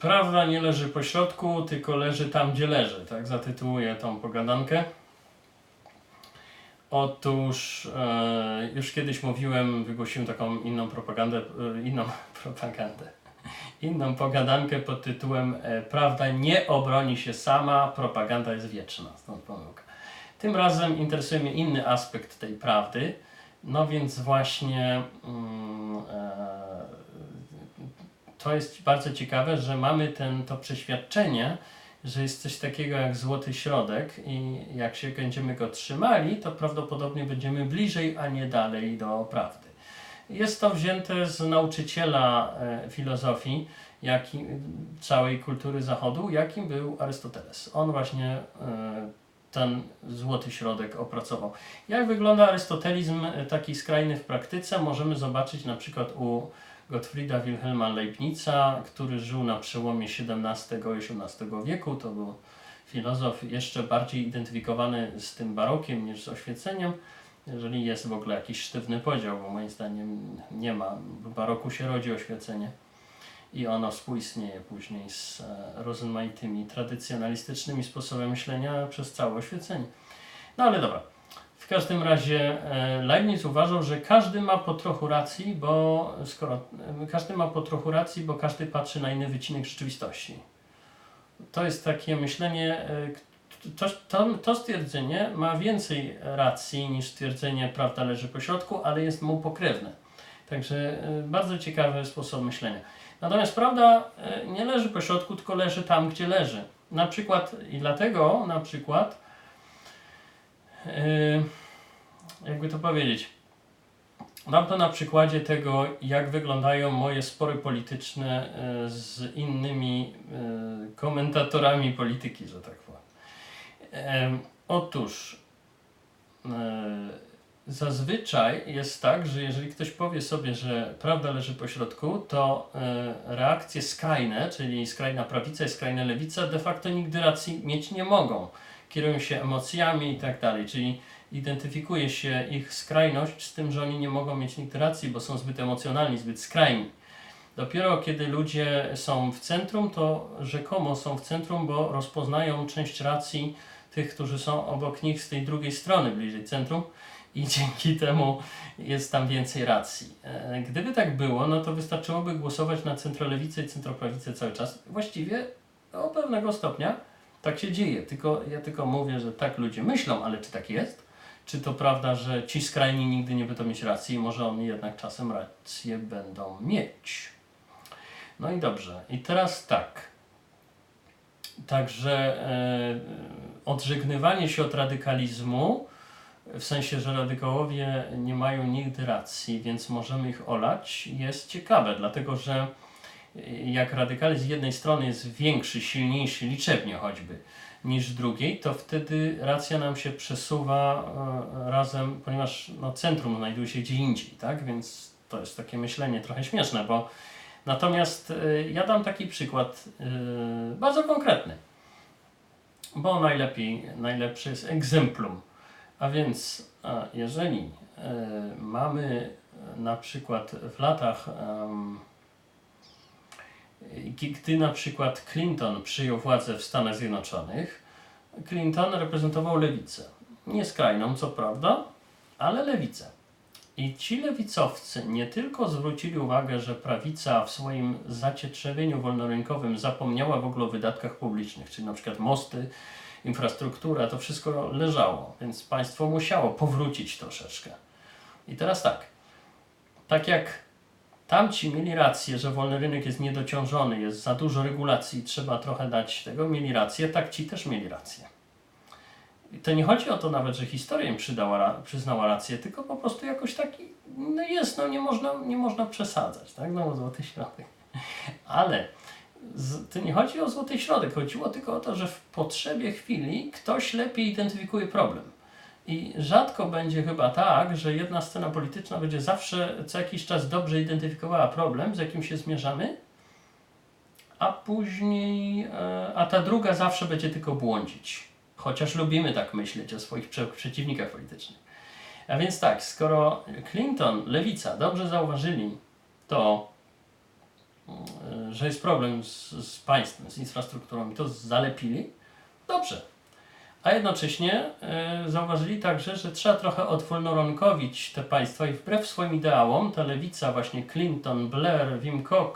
Prawda nie leży po środku, tylko leży tam, gdzie leży. Tak zatytułuję tą pogadankę. Otóż e, już kiedyś mówiłem, wygłosiłem taką inną propagandę, e, inną propagandę, inną pogadankę pod tytułem e, Prawda nie obroni się sama, propaganda jest wieczna. Stąd pomyłka. Tym razem interesuje mnie inny aspekt tej prawdy. No więc właśnie mm, e, to jest bardzo ciekawe, że mamy ten, to przeświadczenie, że jest coś takiego jak złoty środek i jak się będziemy go trzymali, to prawdopodobnie będziemy bliżej, a nie dalej do prawdy. Jest to wzięte z nauczyciela e, filozofii jaki, całej kultury Zachodu, jakim był Arystoteles. On właśnie e, ten złoty środek opracował. Jak wygląda arystotelizm e, taki skrajny w praktyce, możemy zobaczyć na przykład u Gottfrieda Wilhelma Leibniza, który żył na przełomie XVII i XVIII wieku. To był filozof jeszcze bardziej identyfikowany z tym barokiem niż z oświeceniem, jeżeli jest w ogóle jakiś sztywny podział, bo moim zdaniem nie ma. W baroku się rodzi oświecenie i ono współistnieje później z e, rozmaitymi tradycjonalistycznymi sposobami myślenia przez całe oświecenie. No ale dobra. W każdym razie e, Leibniz uważał, że każdy ma po trochu racji, bo skoro e, każdy ma po trochu racji, bo każdy patrzy na inny wycinek rzeczywistości. To jest takie myślenie, to, to, to stwierdzenie ma więcej racji niż stwierdzenie prawda leży po środku, ale jest mu pokrewne. Także bardzo ciekawy sposób myślenia. Natomiast prawda e, nie leży po środku, tylko leży tam, gdzie leży. Na przykład i dlatego na przykład Yy, jakby to powiedzieć. Dam to na przykładzie tego, jak wyglądają moje spory polityczne yy, z innymi komentatorami polityki, że tak powiem. Em, Otóż zazwyczaj jest tak, że jeżeli ktoś powie sobie, że prawda leży po środku, to yy, reakcje skrajne, czyli skrajna prawica i skrajna lewica, de facto nigdy racji mieć nie mogą kierują się emocjami i tak dalej, czyli identyfikuje się ich skrajność z tym, że oni nie mogą mieć nigdy racji, bo są zbyt emocjonalni, zbyt skrajni. Dopiero kiedy ludzie są w centrum, to rzekomo są w centrum, bo rozpoznają część racji tych, którzy są obok nich z tej drugiej strony, bliżej centrum i dzięki temu jest tam więcej racji. E, Gdyby tak było, no to wystarczyłoby głosować na centrolewicę i centroprawicę cały czas. Właściwie do pewnego stopnia tak się dzieje, tylko ja tylko mówię, że tak ludzie myślą, ale czy tak jest? Czy to prawda, że ci skrajni nigdy nie będą mieć racji, może oni jednak czasem rację będą mieć? No i dobrze. I teraz tak. Także e, odżegnywanie się od radykalizmu, w sensie, że radykałowie nie mają nigdy racji, więc możemy ich olać, jest ciekawe, dlatego że jak radykalizm z jednej strony jest większy, silniejszy, liczebnie choćby, niż drugiej, to wtedy racja nam się przesuwa e, razem, ponieważ no, centrum znajduje się gdzie indziej, tak? Więc to jest takie myślenie trochę śmieszne, bo natomiast e, ja dam taki przykład e, bardzo konkretny, bo najlepiej, najlepszy jest egzemplum. A więc jeżeli e, mamy na przykład w latach gdy na przykład Clinton przyjął władzę w Stanach Zjednoczonych, Clinton reprezentował lewicę. Nie skrajną, co prawda, ale lewicę. I ci lewicowcy nie tylko zwrócili uwagę, że prawica w swoim zacietrzewieniu wolnorynkowym zapomniała w ogóle o wydatkach publicznych, czyli na przykład mosty, infrastruktura, to wszystko leżało, więc państwo musiało powrócić troszeczkę. I teraz tak, tak jak Tamci mieli rację, że wolny rynek jest niedociążony, jest za dużo regulacji, trzeba trochę dać tego, mieli rację, tak ci też mieli rację. To nie chodzi o to nawet, że historia im przydała, przyznała rację, tylko po prostu jakoś taki, no jest, no nie można, nie można przesadzać, tak, no złoty środek. Ale z, to nie chodzi o złoty środek, chodziło tylko o to, że w potrzebie chwili ktoś lepiej identyfikuje problem. I rzadko będzie chyba tak, że jedna scena polityczna będzie zawsze co jakiś czas dobrze identyfikowała problem, z jakim się zmierzamy, a później, e, a ta druga zawsze będzie tylko błądzić. Chociaż lubimy tak myśleć o swoich prze- przeciwnikach politycznych. A więc tak, skoro Clinton, lewica, dobrze zauważyli to, e, że jest problem z, z państwem, z infrastrukturą i to zalepili, dobrze. A jednocześnie e, zauważyli także, że trzeba trochę odwolnoronkowić te państwa i wbrew swoim ideałom ta lewica, właśnie Clinton, Blair, Wim Kok,